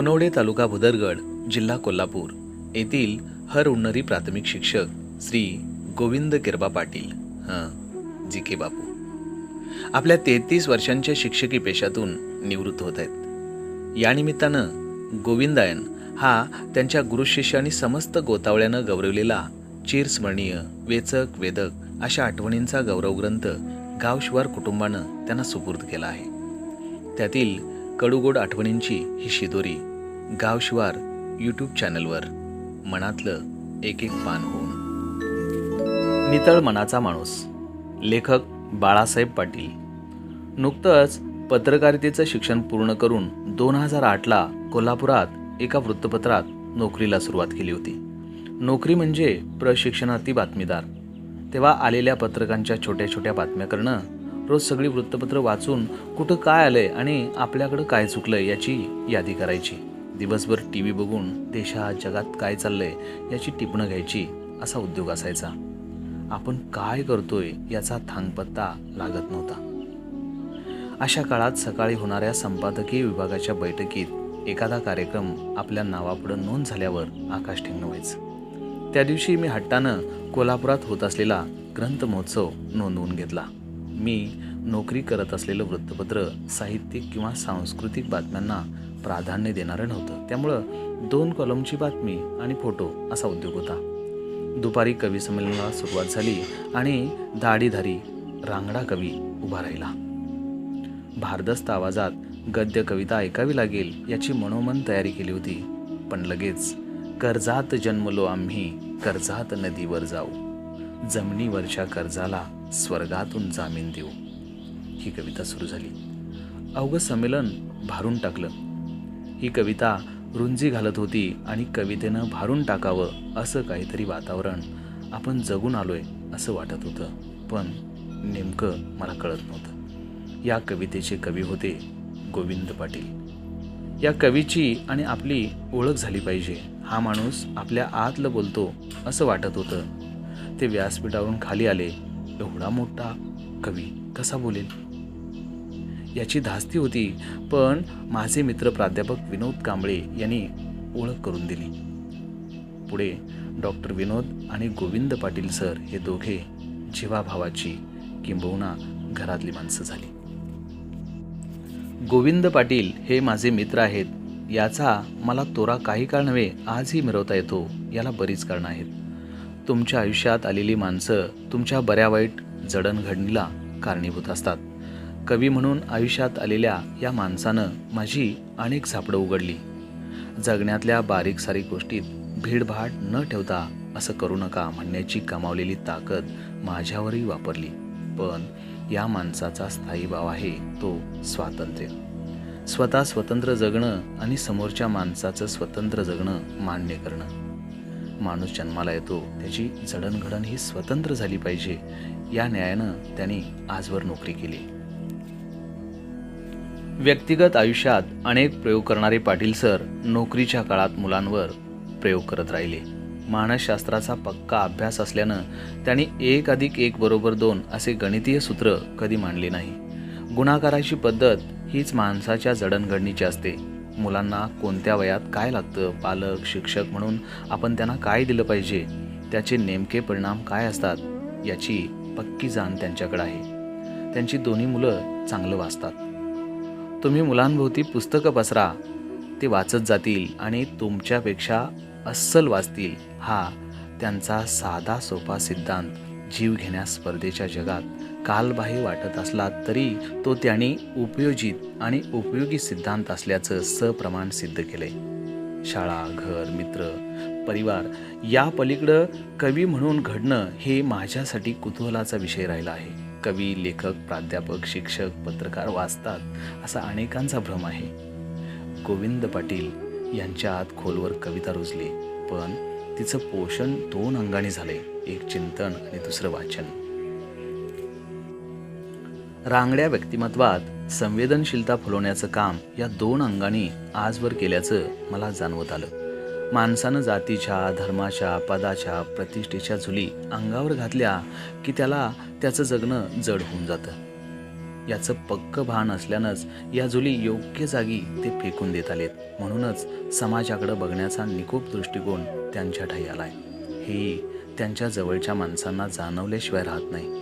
गोनवडे तालुका भुदरगड जिल्हा कोल्हापूर. येथील हर उन्नरी प्राथमिक शिक्षक श्री गोविंद किरबा पाटील. हां जी के बापू. आपल्या तेहतीस वर्षांच्या शिक्षकी पेशातून निवृत्त होत आहेत. या निमित्तानं गोविंदायन हा त्यांच्या गुरुशिष्य आणि समस्त गोतावळ्यानं गौरवलेला चिरस्मरणीय वेचक वेदक अशा आठवणींचा गौरवग्रंथ गावशिवार कुटुंबानं त्यांना सुपूर्द केला आहे. त्यातील कडूगोड आठवणींची ही शिदोरी गावशिवार यूट्यूब चॅनलवर मनातलं एक एक पान होऊन. नितळ मनाचा माणूस लेखक बाळासाहेब पाटील. नुकतंच पत्रकारितेचं शिक्षण पूर्ण करून दोन हजार आठला कोल्हापुरात एका वृत्तपत्रात नोकरीला सुरुवात केली होती. नोकरी म्हणजे प्रशिक्षणार्थी बातमीदार. तेव्हा आलेल्या पत्रकांच्या छोट्या छोट्या बातम्या करणं रोज सगळी वृत्तपत्र वाचून कुठं काय आलंय आणि आपल्याकडं काय चुकलंय याची यादी करायची. दिवसभर टी व्ही बघून देशात जगात काय चाललंय याची टिपणं घ्यायची असा उद्योग असायचा. आपण काय करतोय याचा थांगपत्ता लागत नव्हता. अशा काळात सकाळी होणाऱ्या संपादकीय विभागाच्या बैठकीत एखादा कार्यक्रम आपल्या नावापुढं नोंद झाल्यावर आकाश ठेंगणं व्हायचं. त्या दिवशी मी हट्टानं कोल्हापुरात होत असलेला ग्रंथ महोत्सव नोंदवून घेतला. मी नोकरी करत असलेलं वृत्तपत्र साहित्यिक किंवा सांस्कृतिक बातम्यांना प्राधान्य देणारं नव्हतं. त्यामुळं दोन कॉलमची बातमी आणि फोटो असा उद्योग होता. दुपारी कवी संमेलनाला सुरुवात झाली आणि दाढीधारी रांगडा कवी उभा राहिला. भारदस्त आवाजात गद्य कविता ऐकावी लागेल याची मनोमन तयारी केली होती. पण लगेच कर्जात जन्मलो आम्ही कर्जात नदीवर जाऊ. जमिनीवरच्या कर्जाला स्वर्गातून जामीन देऊ. ही कविता सुरू झाली. अवघं संमेलन भारून टाकलं. ही कविता रुंजी घालत होती आणि कवितेनं भारून टाकावं असं काहीतरी वातावरण. आपण जगून आलोय असं वाटत होतं पण नेमकं मला कळत नव्हतं. या कवितेचे कवी होते गोविंद पाटील. या कवीची आणि आपली ओळख झाली पाहिजे. हा माणूस आपल्या आतलं बोलतो असं वाटत होतं. ते व्यासपीठावरून खाली आले. एवढा मोठा कवी कसा बोलेल? याची धास्ती होती. पण माझे मित्र प्राध्यापक विनोद कांबळे यांनी ओळख करून दिली. पुढे डॉक्टर विनोद आणि गोविंद पाटील सर हे दोघे जीवाभावाची किंबहुना घरातली माणसं झाली. गोविंद पाटील हे माझे मित्र आहेत. याचा मला तोरा काही काळ नव्हे आजही मिरवता येतो. याला बरीच कारणं आहेत. तुमच्या आयुष्यात आलेली माणसं तुमच्या बऱ्या वाईट जडणघडणीला कारणीभूत असतात. कवी म्हणून आयुष्यात आलेल्या या माणसानं माझी अनेक झापडं उघडली. जगण्यातल्या बारीक सारीक गोष्टीत भीडभाड न ठेवता असं करू नका म्हणण्याची कमावलेली ताकद माझ्यावरही वापरली. पण या माणसाचा स्थायी भाव आहे तो स्वातंत्र्य. स्वतः स्वतंत्र जगणं आणि समोरच्या माणसाचं स्वतंत्र जगणं मान्य करणं. माणूस जन्माला येतो त्याची जडणघडण ही स्वतंत्र झाली पाहिजे या न्यायानं त्याने आजवर नोकरी केली. व्यक्तिगत आयुष्यात अनेक प्रयोग करणारे पाटील सर नोकरीच्या काळात मुलांवर प्रयोग करत राहिले. मानसशास्त्राचा पक्का अभ्यास असल्यानं त्यांनी एक अधिक एक बरोबर दोन असे गणितीय सूत्र कधी मांडले नाही. गुणाकाराची पद्धत हीच माणसाच्या जडणघडणीची असते. मुलांना कोणत्या वयात काय लागतं? पालक शिक्षक म्हणून आपण त्यांना काय दिलं पाहिजे? त्याचे नेमके परिणाम काय असतात? याची पक्की जाण त्यांच्याकडे आहे. त्यांची दोन्ही मुलं चांगलं वाचतात. तुम्ही मुलांभोवती पुस्तकं पसरा. ते वाचत जातील आणि तुमच्यापेक्षा अस्सल वाचतील. हा त्यांचा साधा सोपा सिद्धांत. जीव घेण्यास स्पर्धेच्या जगात कालबाह्य वाटत असला तरी तो त्यांनी उपयोजित आणि उपयोगी सिद्धांत असल्याचं सप्रमाण सिद्ध केले. शाळा घर मित्र परिवार या पलीकडं कवी म्हणून घडणं हे माझ्यासाठी कुतूहलाचा विषय राहिला आहे. कवी लेखक प्राध्यापक शिक्षक पत्रकार वाचतात असा अनेकांचा भ्रम आहे. गोविंद पाटील यांच्या आत खोलवर कविता रुजली पण तिचं पोषण दोन अंगाने झाले एक चिंतन आणि दुसरं वाचन. रांगड्या व्यक्तिमत्वात संवेदनशीलता फुलवण्याचं काम या दोन अंगांनी आजवर केल्याचं मला जाणवत आलं. माणसानं जातीच्या धर्माच्या पदाच्या प्रतिष्ठेच्या झुली अंगावर घातल्या की त्याला त्याचं जगणं जड होऊन जातं. याचं पक्क भान असल्यानंच या झुली योग्य जागी ते फेकून देत आलेत. म्हणूनच समाजाकडं बघण्याचा निकोप दृष्टिकोन त्यांच्या ठाई आलाय हे त्यांच्या जवळच्या माणसांना जाणवल्याशिवाय राहत नाही.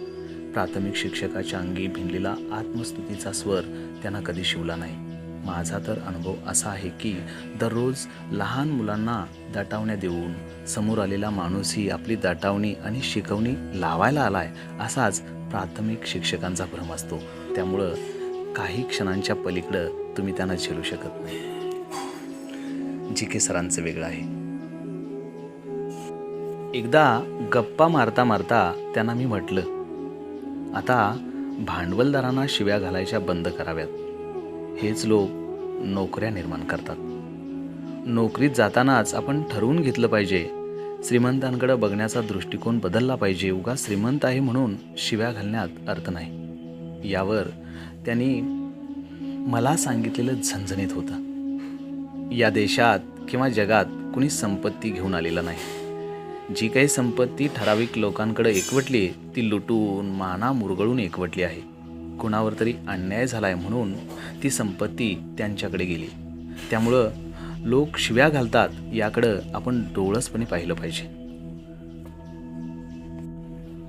प्राथमिक शिक्षकाच्या अंगी भिनलेला आत्मस्तुतीचा स्वर त्यांना कधी शिवला नाही. माझा तर अनुभव असा आहे की दररोज लहान मुलांना दटावण्या देऊन समोर आलेला माणूसही आपली दटावणी आणि शिकवणी लावायला आलाय असाच प्राथमिक शिक्षकांचा भ्रम असतो. त्यामुळं काही क्षणांच्या पलीकडं तुम्ही त्यांना झेलू शकत नाही. जी के सरांचं वेगळं आहे. एकदा गप्पा मारता मारता त्यांना मी म्हटलं आता भांडवलदारांना शिव्या घालायच्या बंद कराव्यात. हेच लोक नोकऱ्या निर्माण करतात. नोकरीत जातानाच आपण ठरवून घेतलं पाहिजे. श्रीमंतांकडे बघण्याचा दृष्टिकोन बदलला पाहिजे. उगा श्रीमंत आहे म्हणून शिव्या घालण्यात अर्थ नाही. यावर त्यांनी मला सांगितलेलं झणझणीत होतं. या देशात किंवा जगात कुणी संपत्ती घेऊन आलेला नाही. जी काही संपत्ती ठराविक लोकांकडे एकवटली ती लुटून माना मुरगळून एकवटली आहे. कुणावर तरी अन्याय झाला आहे म्हणून ती संपत्ती त्यांच्याकडे गेली. त्यामुळं लोक शिव्या घालतात याकडं आपण डोळसपणे पाहिलं पाहिजे.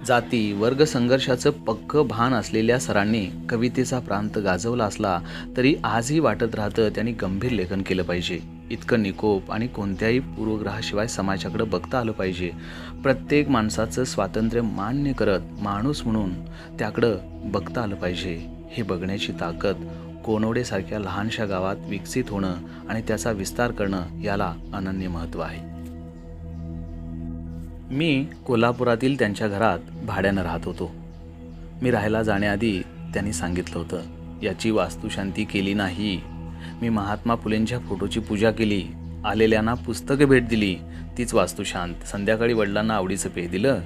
जाती वर्ग संघर्षाचं पक्क भान असलेल्या सरांनी कवितेचा प्रांत गाजवला असला तरी आजही वाटत राहतं त्यांनी गंभीर लेखन केलं पाहिजे. इतकं निकोप आणि कोणत्याही पूर्वग्रहाशिवाय समाजाकडे बघता आलं पाहिजे. प्रत्येक माणसाचं स्वातंत्र्य मान्य करत माणूस म्हणून त्याकडं बघता आलं पाहिजे. हे बघण्याची ताकद कोनवडेसारख्या लहानशा गावात विकसित होणं आणि त्याचा विस्तार करणं याला अनन्य महत्त्व आहे. मी कोल्हापुरातील त्यांच्या घरात भाड्यानं राहत होतो. मी राहायला जाण्याआधी त्यांनी सांगितलं होतं याची वास्तुशांती केली नाही मी महात्मा फुलेंच्या फोटोची पूजा केली. आलेल्यांना पुस्तके भेट दिली. तीच वास्तुशांत संध्याकाळी वडिलांना आवडीचं पेय दिलं.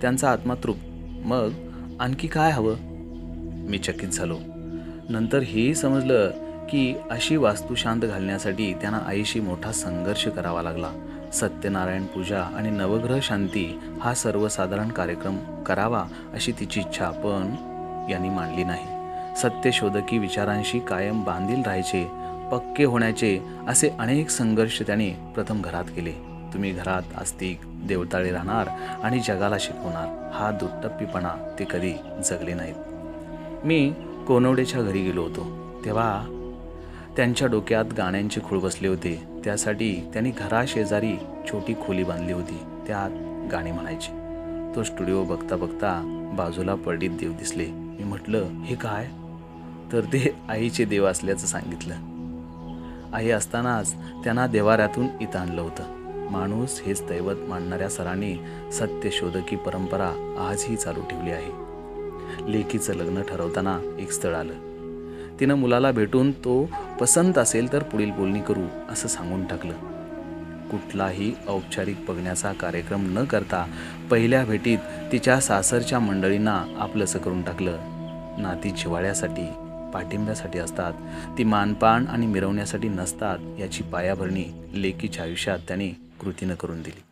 त्यांचा आत्मा तृप्त. मग आणखी काय हवं? मी चकित झालो. नंतर हेही समजलं की अशी वास्तुशांत घालण्यासाठी त्यांना आईशी मोठा संघर्ष करावा लागला. सत्यनारायण पूजा आणि नवग्रह शांती हा सर्वसाधारण कार्यक्रम करावा अशी तिची इच्छा पण यांनी मांडली नाही. सत्यशोधकी विचारांशी कायम बांधील राहायचे पक्के होण्याचे असे अनेक संघर्ष त्याने प्रथम घरात केले. तुम्ही घरात आस्तिक देवताळे राहणार आणि जगाला शिकवणार हा दुट्टप्पीपणा ते कधी जगले नाहीत. मी कोनवडेच्या घरी गेलो होतो. तेव्हा त्यांच्या डोक्यात गाण्यांचे खूळ बसले होते. त्यासाठी त्यांनी घराशेजारी छोटी खोली बांधली होती. त्यात गाणी म्हणायची. तो स्टुडिओ बघता बघता बाजूला पडीत देव दिसले. मी म्हटलं हे काय? तर ते आईचे देव असल्याचं सांगितलं. आई असतानाच त्यांना देवाऱ्यातून इथं आणलं होतं. माणूस हेच दैवत मानणाऱ्या सरांनी सत्यशोधकी परंपरा आजही चालू ठेवली आहे. लेकीचं लग्न ठरवताना एक स्थळ आलं. तिनं मुलाला भेटून तो पसंत असेल तर पुढील बोलणी करू असं सांगून टाकलं. कुठलाही औपचारिक बघण्याचा कार्यक्रम न करता पहिल्या भेटीत तिच्या सासरच्या मंडळींना आपलंसं करून टाकलं. नाती जिवाळ्यासाठी पाठिंब्यासाठी असतात. ती मानपान आणि मिरवण्यासाठी नसतात याची पायाभरणी लेकीच्या आयुष्यात त्यांनी कृतीनं करून दिली.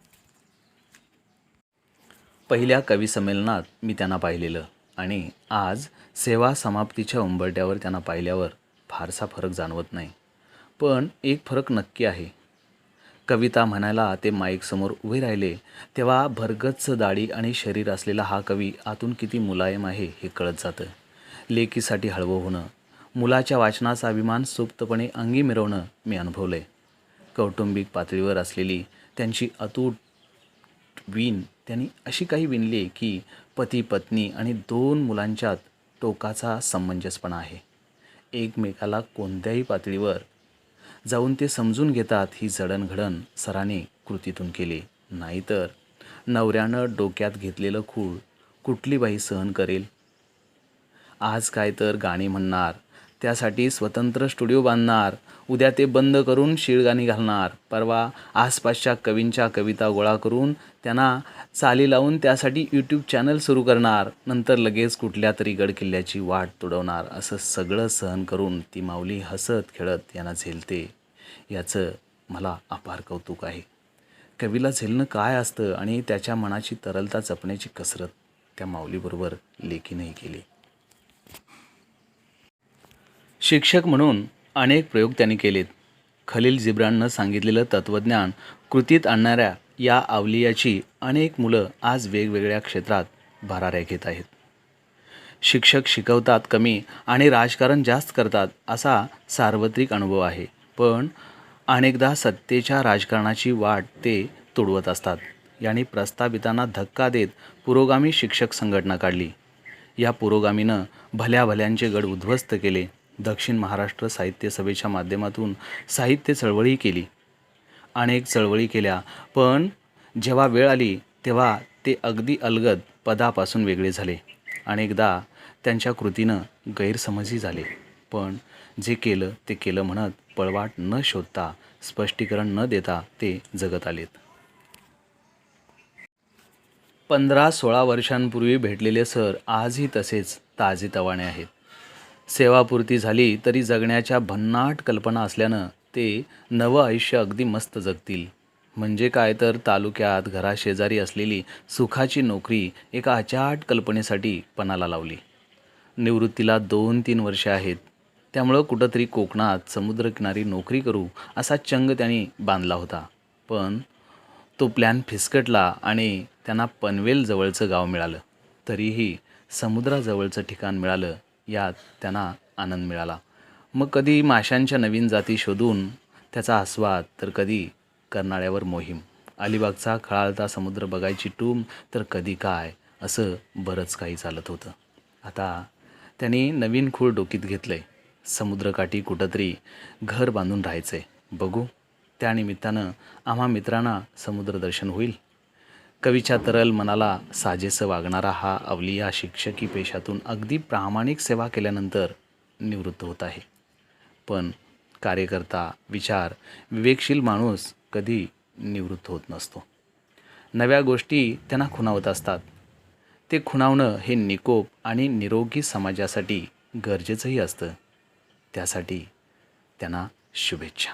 पहिल्या कवी संमेलनात मी त्यांना पाहिलेलं आणि आज सेवा समाप्तीच्या उंबरट्यावर त्यांना पाहिल्यावर फारसा फरक जाणवत नाही. पण एक फरक नक्की आहे. कविता म्हणायला ते माईकसमोर उभे राहिले तेव्हा भरगच्च दाढी आणि शरीर असलेला हा कवी आतून किती मुलायम आहे हे कळत जातं. लेकीसाठी हळवं होणं. मुलाच्या वाचनाचा अभिमान सुप्तपणे अंगी मिरवणं मी अनुभवलं आहे कौटुंबिक पातळीवर असलेली त्यांची अतूट विण त्यांनी अशी काही विणली की पती पत्नी आणि दोन मुलांच्यात टोकाचा समंजसपणा आहे. एकमेकाला कोणत्याही पातळीवर जाऊन ते समजून घेतात ही जडणघडण सराने कृतीतून केली. नाहीतर नवऱ्यानं डोक्यात घेतलेलं खूळ कुठली बाई सहन करेल? आज काय तर गाणी म्हणणार. त्यासाठी स्वतंत्र स्टुडिओ बांधणार. उद्या ते बंद करून शिळगाणी घालणार. परवा आसपासच्या कवींच्या कविता गोळा करून त्यांना चाली लावून त्यासाठी यूट्यूब चॅनल सुरू करणार. नंतर लगेच कुठल्या तरी गडकिल्ल्याची वाट तुडवणार. असं सगळं सहन करून ती माऊली हसत खेळत यांना झेलते. याचं मला अपार कौतुक आहे. कवीला झेलणं काय असतं आणि त्याच्या मनाची तरलता जपण्याची कसरत त्या माऊलीबरोबर लेखीनंही केली. शिक्षक म्हणून अनेक प्रयोग त्यांनी केलेत. खलील जिब्राननं सांगितलेलं तत्त्वज्ञान कृतीत आणणाऱ्या या आवलियाची अनेक मुलं आज वेगवेगळ्या क्षेत्रात भराऱ्या घेत आहेत. शिक्षक शिकवतात कमी आणि राजकारण जास्त करतात असा सार्वत्रिक अनुभव आहे. पण अनेकदा सत्तेच्या राजकारणाची वाट ते तुडवत असतात. यांनी प्रस्थापितांना धक्का देत पुरोगामी शिक्षक संघटना काढली. या पुरोगामीनं भल्या भल्यांचे गड उद्ध्वस्त केले. दक्षिण महाराष्ट्र साहित्य सभेच्या माध्यमातून साहित्य चळवळी केली. अनेक चळवळी केल्या पण जेव्हा वेळ आली तेव्हा ते अगदी अलगद पदापासून वेगळे झाले. अनेकदा त्यांच्या कृतीनं गैरसमजही झाले. पण जे केलं ते केलं म्हणत पळवाट न शोधता स्पष्टीकरण न देता ते जगत आलेत. पंधरा सोळा वर्षांपूर्वी भेटलेले सर आजही तसेच ताजेतवाने आहेत. सेवापूर्ती झाली तरी जगण्याच्या भन्नाट कल्पना असल्यानं ते नवं आयुष्य अगदी मस्त जगतील. म्हणजे काय तर तालुक्यात घराशेजारी असलेली सुखाची नोकरी एका अचाट कल्पनेसाठी पणाला लावली. निवृत्तीला दोन तीन वर्षे आहेत. त्यामुळं कुठंतरी कोकणात समुद्रकिनारी नोकरी करू असा चंग त्यांनी बांधला होता. पण तो प्लॅन फिसकटला आणि त्यांना पनवेल जवळचं गाव मिळालं. तरीही समुद्राजवळचं ठिकाण मिळालं यात त्यांना आनंद मिळाला. मग कधी माशांच्या नवीन जाती शोधून त्याचा आस्वाद तर कधी कर्नाळ्यावर मोहीम. अलिबागचा खळाळता समुद्र बघायची टूम तर कधी काय असं बरंच काही चालत होतं. आता त्यांनी नवीन खूळ डोकीत घेतलं आहे समुद्रकाठी कुठंतरी घर बांधून राहायचं आहे बघू त्यानिमित्तानं आम्हा मित्रांना समुद्रदर्शन होईल. कवीच्या तरल मनाला साजेसं वागणारा हा अवलिया शिक्षकी पेशातून अगदी प्रामाणिक सेवा केल्यानंतर निवृत्त होत आहे. पण कार्यकर्ता विचार विवेकशील माणूस कधी निवृत्त होत नसतो. नव्या गोष्टी त्यांना खुणावत असतात. ते खुणावणं हे निकोप आणि निरोगी समाजासाठी गरजेचंही असतं. त्यासाठी त्यांना शुभेच्छा.